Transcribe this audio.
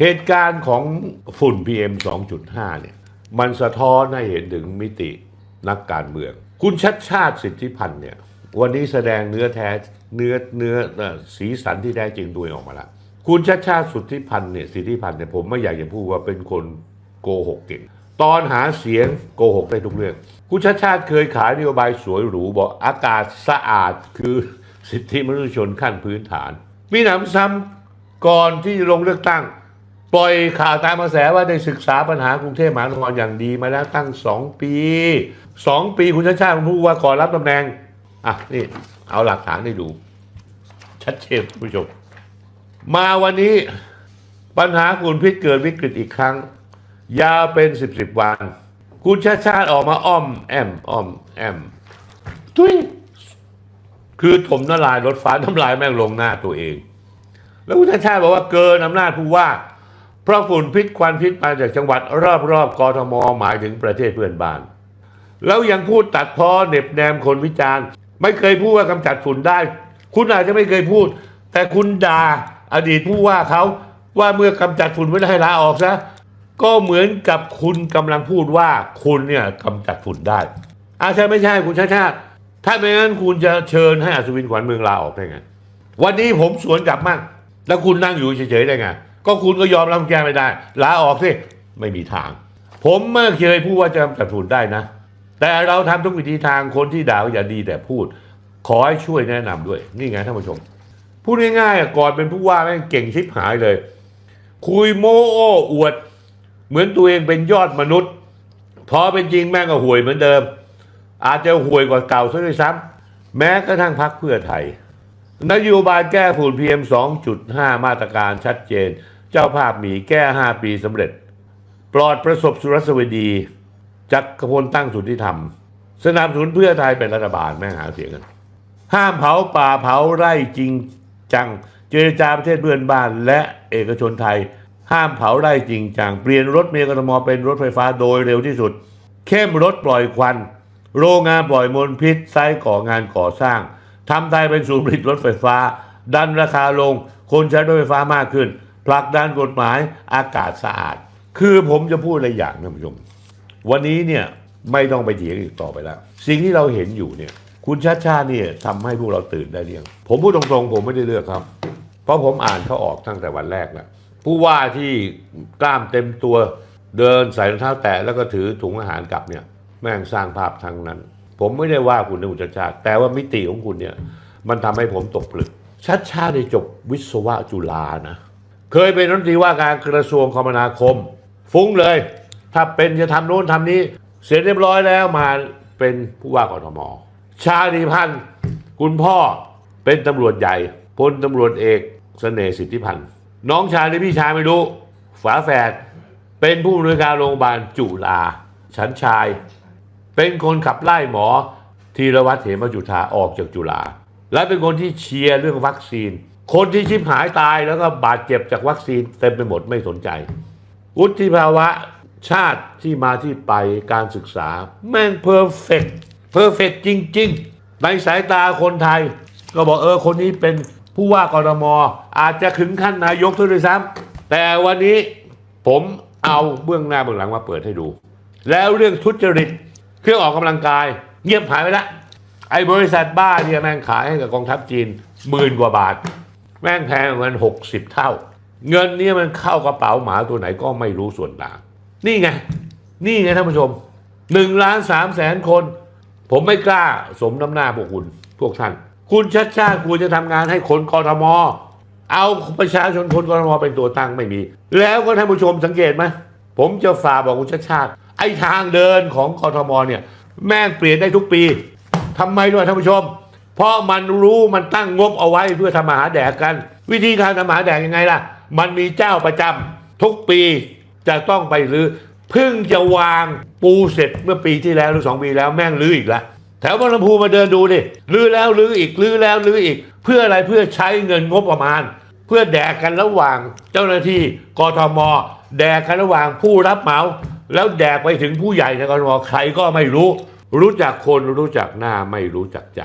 เหตุการณ์ของฝุ่น PM 2.5 เนี่ย มันสะท้อนให้เห็นถึงมิตินักการเมือง คุณชัดชาติสิทธิพันธ์เนี่ย วันนี้แสดงเนื้อแท้เนื้อเนื้อสีสันที่แท้จริงตัวเออกมาล้วคุณชัดชาติสุทธิพันธ์เนี่ยสิทธิพันธ์เนี่ยผมไม่อยากจะพูดว่าเป็นคนโกหกเก่งตอนหาเสียงโกหกได้ทุกเรื่อง คุณชัดชาติเคยขายนโยบายสวยหรูบอกอากาศสะอาดคือสิทธิมนุษยชนขั้นพื้นฐาน มีหนำซ้ำก่อนที่จะลงเลือกตั้ง ปล่อยข่าวตามกระแสว่าได้ศึกษาปัญหากรุงเทพมหานครอย่างดีมาแล้วตั้งสองปีสองปีคุณชาติชาติผู้ว่าก่อนรับตำแหน่งอะนี่เอาหลักฐานให้ดู ชัดเจนผู้ชม มาวันนี้ปัญหาฝุ่นพิษเกิดวิกฤตอีกครั้ง ยาวเป็นสิบสิบวัน คุณชาติชาติออกมาอ้อม แอมอ้อม แอมทุยคือถมน้ำลายรถฟ้าน้ำลายแม่งลงหน้าตัวเอง แล้วคุณชาติชาติบอกว่าเกินอำนาจผู้ว่า เพราะฝุ่นพิษควันพิษมาจากจังหวัดรอบๆกทมหมายถึงประเทศเพื่อนบ้าน แล้วยังพูดตัดพ้อเหน็บแนมคนวิจารณ์ ไม่เคยพูดว่ากำจัดฝุ่นได้ คุณอาจจะไม่เคยพูด แต่คุณด่าอดีตผู้ว่าเขาว่าเมื่อกำจัดฝุ่นไม่ได้ให้ลาออกซะก็เหมือนกับคุณกำลังพูดว่าคุณเนี่ยกำจัดฝุ่นได้อาใช่ไม่ใช่คุณชาติชาติถ้าไม่งั้นคุณจะเชิญให้อัศวินขวัญเมืองลาออกได้ไงวันนี้ผมสวนกลับมั่งแล้วคุณนั่งอยู่เฉยๆได้ไง ก็คุณก็ยอมรับแก้ไม่ได้ลาออกสิไม่มีทาง ผมไม่เคยพูดว่าจะกำจัดฝุ่นได้นะ แต่เราทำทุกวิธีทางคนที่ด่าวอย่าดีแต่พูด ขอให้ช่วยแนะนำด้วย นี่ไงท่านผู้ชม พูดง่ายๆก่อนเป็นผู้ว่าแม่งเก่งชิบหายเลย คุยโม้โอ้อวด เหมือนตัวเองเป็นยอดมนุษย์พอเป็นจริงแม่งก็ห่วยเหมือนเดิม อาจจะห่วยกว่าเก่าซะด้วยซ้ำแม้กระทั่งพักเพื่อไทยนโยบายแก้ฝุ่น PM 2.5 มาตรการชัดเจน จ้าภาพหมีแก้ 5 ปีสำเร็จ ปลอดประสบสุรสวดีจักรพลตั้งสุทธิธรรม สนับสนุนเพื่อไทยเป็นรัฐบาลแม่หาเสียงกัน ห้ามเผาป่าเผาไร่จริงจัง เจรจาประเทศเพื่อนบ้าน และเอกชนไทย ห้ามเผาไร่จริงจัง เปลี่ยนรถเมล์กทมเป็นรถไฟฟ้าโดยเร็วที่สุด เข้มรถปล่อยควัน โรงงานปล่อยมลพิษไซต์ก่องานก่อสร้างทำไทยเป็นศูนย์ผลิตรถไฟฟ้า ดันราคาลง คนใช้รถไฟฟ้ามากขึ้น ผลักดันกฎหมายอากาศสะอาด คือผมจะพูดอะไรอย่างนะท่านผู้ชม วันนี้เนี่ยไม่ต้องไปเถียงอีกต่อไปแล้ว สิ่งที่เราเห็นอยู่เนี่ย คุณชาติชาติเนี่ยทำให้พวกเราตื่นได้เรียง ผมพูดตรงๆ ผมไม่ได้เลือกครับ เพราะผมอ่านเขาออกตั้งแต่วันแรกแล้วผู้ว่าที่กล้ามเต็มตัวเดินใส่รองเท้าแตะแล้วก็ถือถุงอาหารกลับเนี่ย แม่งสร้างภาพทั้งนั้น ผมไม่ได้ว่าคุณนะคุณชาติชาติ แต่ว่ามิติของคุณเนี่ย มันทำให้ผมตกผลึกชาติชาติได้จบวิศวะจุฬานะ เคยเป็นรัฐมนตรีว่าการกระทรวงคมนาคม ฟุ้งเลย ถ้าเป็นจะทำโน้นทำนี้ เสร็จเรียบร้อยแล้วมาเป็นผู้ว่ากทม ชาติพันธ์คุณพ่อเป็นตำรวจใหญ่พลตำรวจเอกเสน่ห์สิทธิพันธ์น้องชายหรือพี่ชายไม่รู้ ฝาแฝดเป็นผู้อำนวยการโรงพยาบาลจุฬาฉันชาย เป็นคนขับไล่หมอธีรวัตรเหมจุธาออกจากจุฬาและเป็นคนที่เชียร์เรื่องวัคซีน คนที่ชิบหายตายแล้วก็บาดเจ็บจากวัคซีนเต็มไปหมดไม่สนใจ วุฒิภาวะชาติที่มาที่ไปการศึกษา แม่งเพอร์เฟกเพอร์เฟกจริง ๆ ในสายตาคนไทย ก็บอกเออคนนี้เป็นผู้ว่ากรมอาจจะถึงขั้นนายกด้วยซ้ำแต่วันนี้ผมเอาเบื้องหน้าเบื้องหลังมาเปิดให้ดู แล้วเรื่องทุจริตเครื่องออกกำลังกาย เงียบหายไปละไอ้บริษัทบ้าเนี่ยแม่งขายให้กับกองทัพจีนหมื่นกว่าบาท แม่งแพงมันหกสิบเท่า เงินนี่มันเข้ากระเป๋าหมาตัวไหนก็ไม่รู้ส่วนต่าง นี่ไง นี่ไงท่านผู้ชมหนึ่งล้านสามแสนคน ผมไม่กล้าสมน้ำหน้าพวกคุณ พวกท่าน คุณชัดชาติควรจะทำงานให้คนกทม เอาประชาชนคนกทมเป็นตัวตั้งไม่มี แล้วก็ท่านผู้ชมสังเกตไหมผมจะฝากบอกคุณชัดชาติ ไอ้ทางเดินของกทมเนี่ย แม่งเปลี่ยนได้ทุกปีทำไมด้วยท่านผู้ชม เพราะมันรู้มันตั้งงบเอาไว้เพื่อทำมาหาแดกกัน วิธีการทำมาหาแดกยังไงล่ะ มันมีเจ้าประจำทุกปีจะต้องไปรื้อเพิ่งจะวางปูเสร็จเมื่อปีที่แล้วหรือสองปีแล้วแม่งรื้ออีกแล้วแถวบางลำพูมาเดินดูดิรื้อแล้วรื้ออีกรื้อแล้วรื้ออีก เพื่ออะไรเพื่อใช้เงินงบประมาณ เพื่อแดกกันระหว่างเจ้าหน้าที่กทม แดกกันระหว่างผู้รับเหมา แล้วแดกไปถึงผู้ใหญ่ในกทมใครก็ไม่รู้ รู้จักคนรู้จักหน้าไม่รู้จักใจ